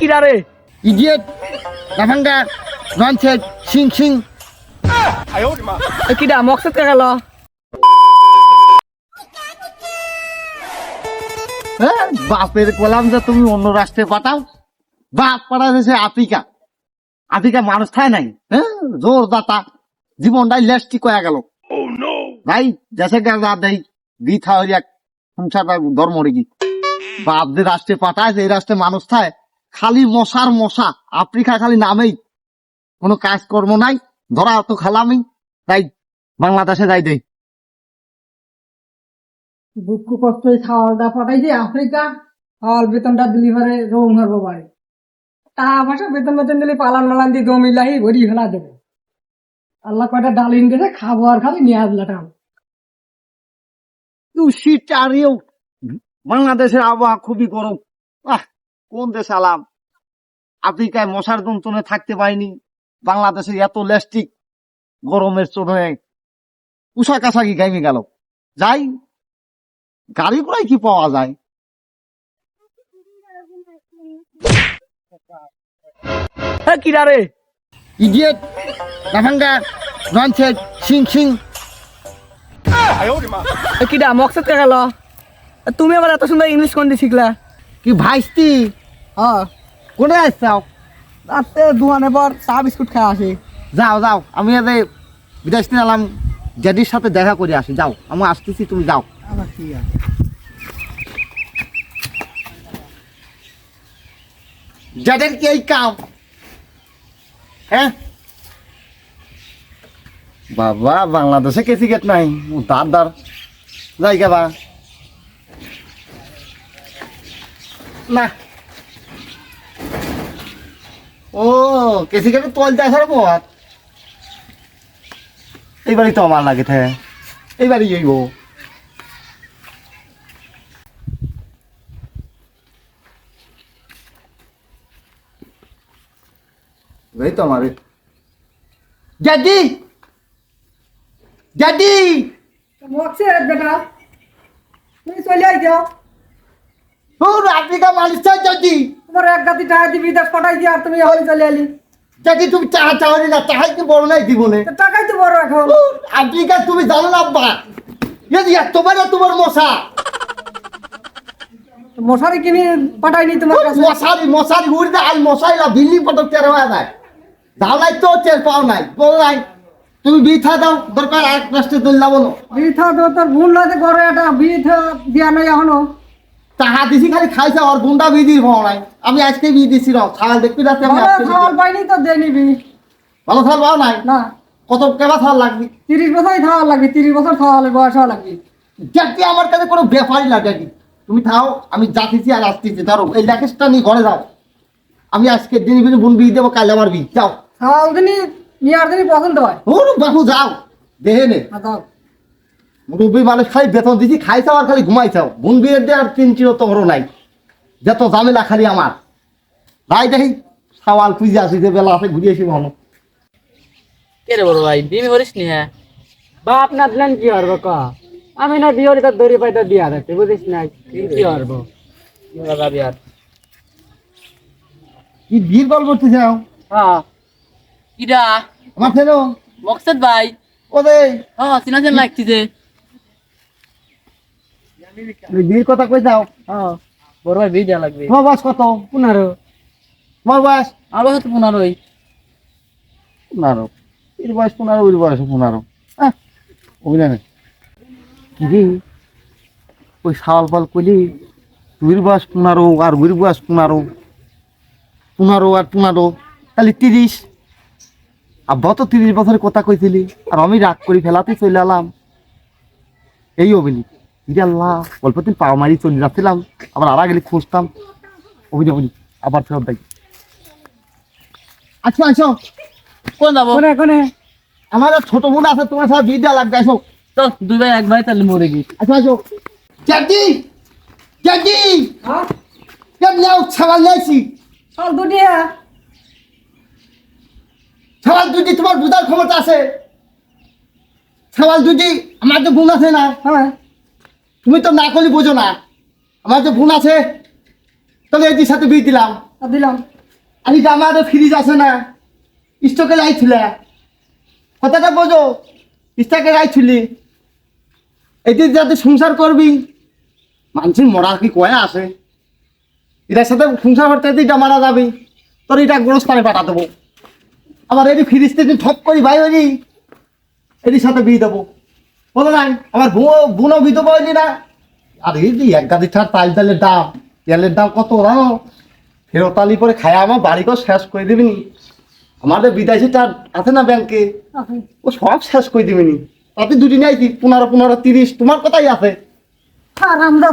কিরা রে? ইডিয়েট লাফাঙ্গা ননসেন্স সিং সিং কিরা মকসদ কে গেল? বাপের বললাম যে তুমি অন্য রাষ্ট্রে পাঠাও। বাপ পাঠাচ্ছে আফ্রিকা। আফ্রিকা মানুষ থায় নাই হ্যাঁ জোর দাতা। জীবনটাই লেস্টি কয়া গেল। ভাই দেশে গেল দেই থাই এক সংসারটা ধর্ম রেগি। বাপ যে রাষ্ট্রে পাঠায় এই রাষ্ট্রে মানুষ থায় খালি মশার মশা। আফ্রিকা খালি নামেই। কোনো কাজকর্ম নাই। ধরা তো খালামি। তাই বাংলাদেশে যাই দেই। দুঃখ কষ্ট খাওয়াটা পাঠাইছি আফ্রিকা। খাওয়ার বেতনটা ডেলিভারি রোম বাড়ি। পয়সা বেতন বেতন দিলে পালান মালান দিয়ে জমি লাহি ভরি ফেলা দেবে। আল্লাহ কয়টা ডালিম দিয়েছে খাব আর খালি নিয়ে আসলে টাকা তুষি চারিও। বাংলাদেশের আবহাওয়া খুবই গরম। আহ কোন দেশে আলাম? আফ্রিকায় মশার যন্ত্রণে থাকতে পারিনি। বাংলাদেশে এত লেস্টিক গরমের চোখে উষা কাছাকি গাইমে গেল। যাই গাড়ি ঘোড়ায় কি পাওয়া যায়? কিরা রে? ইডিয়েট লাফাঙ্গা সিং সিং কিরা মকসদ কে গেল? তুমি আবার এত সুন্দর ইংলিশ কোন দিয়ে শিখলা? কি ভাইস্তি? হ্যাঁ কোনে আসছাও রাতে দুয়ানে পর চা বিস্কুট খাওয়া আসি। যাও যাও আমি এদের বিদেশ নিয়ে এলাম জ্যাডির সাথে দেখা করে আসি যাও আমি আসতেছি তুমি যাও। আবার ঠিক আছে? যাদের কি এই কাম? হ্যাঁ? বাবা বাংলাদেশে কে সিগারেট নাই দার দার যাই বা না ও কে সিগারেট তোল দেখার পর এইবারই তো আমার লাগে থে এইবারই জইব এই তো আমার। ড্যাডি! ড্যাডি! মকসে বেটা। তুমি চলে আই যাও ও আফ্রিকা মানুষ চাই ড্যাডি তোমার এক গাতি টাকা দিয়ে বিদেশ পাঠাই দিয়ে আর তুমি এখন চলে আলি ড্যাডি তুমি চাহা চাওনি না চাহাই কি বড় নাই জীবনে? তো টাকাই তো বড় এখন। আফ্রিকা তুমি জানো না আব্বা? বড় তোমার মশা। মশারি কিনে পাঠাইনি তোমার কাছে। মশারি মশারি উড়ে আর মশাই না বিল্লি পটক হয়ে যায়। দাও নাই তো টের পাও নাই বলো নাই। তুমি বিথা দাও দরকার এক রাষ্ট্রে তুললা বলো। বিথা তো তোর ভুল না যে করে এটা বিথা দিয়া নাই এখনও। তাহা দিছি খালি খাইছে আর গুন্ডা বিদির ভাও নাই। আমি আজকে বি দিছি রাও খাল দেখবি রাতে আমি ভালো আজকে বিয়ে পাইনি তো দিয়ে নিবি। ভালো খাল পাও নাই? না। কত কেবা খাওয়া লাগবে? তিরিশ বছরই খাওয়া লাগবে তিরিশ বছর খাওয়া লাগবে বয়স হওয়া লাগবে। দেখতে আমার কাছে কোনো ব্যাপারই লাগে নি। তুমি থাও আমি যাতেছি আর আসতেছি ধরো এই ল্যাকেজটা নিয়ে ঘরে যাও। আমি আজকে দিন বিনে বোন বিয়ে দেবো কাল আমার বিয়ে যাও। খাওয়া দিনই নিয়ার দিনই পছন্দ হয়। ও বাবু যাও। দেহে নে। আর দাও মুরব্বী মানুষ খালি বেতন দিছি খাইছাও আর খালি ঘুমাইছাও। বোন বিয়ের দিয়ে আর তিন চির তোমরও নাই। যত ঝামেলা খালি আমার। ভাই দেখি সাওয়াল খুঁজে আসি যে বেলা আছে ঘুরিয়ে আসি ভালো কে রে বড় ভাই বিমি করিস নি হ্যাঁ বাপ না দিলেন কি হরবো ক? আমি না বিয়ে তার দড়ি পাইটা দিয়া দেখতে বুঝিস না কি হরবো কি বিয়ের গল্প করতে চাও হ্যাঁ। কিরা? আমার ফেরো। মকসদ ভাই। ওদের হ্যাঁ চিনা চেন লাগতেছে বিয়ের কথা কই যাও? হ্যাঁ বড় ভাই বিয়ে দেওয়া লাগবে। তোমার বয়স কত? পনেরো। তোমার বয়স? আমার বয়স পনেরোই। পনেরো। এর বয়স পনেরো ওর বয়স পনেরো। আহ, অভিনয় নেই। কি রে? ওই সাওয়াল পাল কইলি তুই বয়স পনেরো আর ওর বয়স পনেরো। পনেরো আর পনেরো। তাহলে তিরিশ। আব্বা তো তিরিশ বছরের কথা কইছিলি আর আমি রাগ করি ফেলাতে চলে এলাম। এই অভিনী ইরে আল্লাহ অল্প দিন পাও মারি চলে যাচ্ছিলাম আবার আড়া গেলে খুঁজতাম। অভিনী অভিনী আবার ফেরত দেয় আচ্ছা আচ্ছা। কোন যাব? কোনে কোনে? আমার ছোট বোন আছে তোমার সাথে বিয়ে দেওয়া লাগবে আসো। তো দুই ভাই এক ভাই তাহলে মরে গিয়ে। আসো। জ্যাদি হ্যাঁ? নাও নিয়েছি চল দুটি হ্যাঁ। ছাওয়াল দুটি তোমার বুঝার ক্ষমতা আছে। ছাওয়াল দুটি আমার তো বোন আছে না। হ্যাঁ। তুমি তো না করলে বোঝো না। আমার তো বোন আছে তাহলে এটির সাথে বিয়ে দিলাম। দিলাম। আরে আমার ফ্রিজ আছে না স্টকে লাইছিল কথাটা বোঝো স্টকে লাইছিলি এটি যাতে সংসার করবি মানুষের মরা কি কয়া আছে? এটার সাথে সংসার করতে এটা মারা যাবি। তোর এটা গোরস্থানে পাঠা দেবো। আবার এটি থেকে ঠপ করি ভাই ওই এটির সাথে বিয়ে দেবো। বলো নাই আমার বুনো বিয়ে দেবো না? আর এই যে এক গাড়ি ছাড় তাল তালের দাম তেলের দাম কত জানো ফেরতালি পরে খায় আমার বাড়ি করে শেষ করে দিবি নি। আমাদের বিদেশি চার আছে না ব্যাংকে? ও সব শেষ করে দিবিনি তাতে দুটি নেই পনেরো পনেরো তিরিশ তোমার কথাই আছে। আর আমরা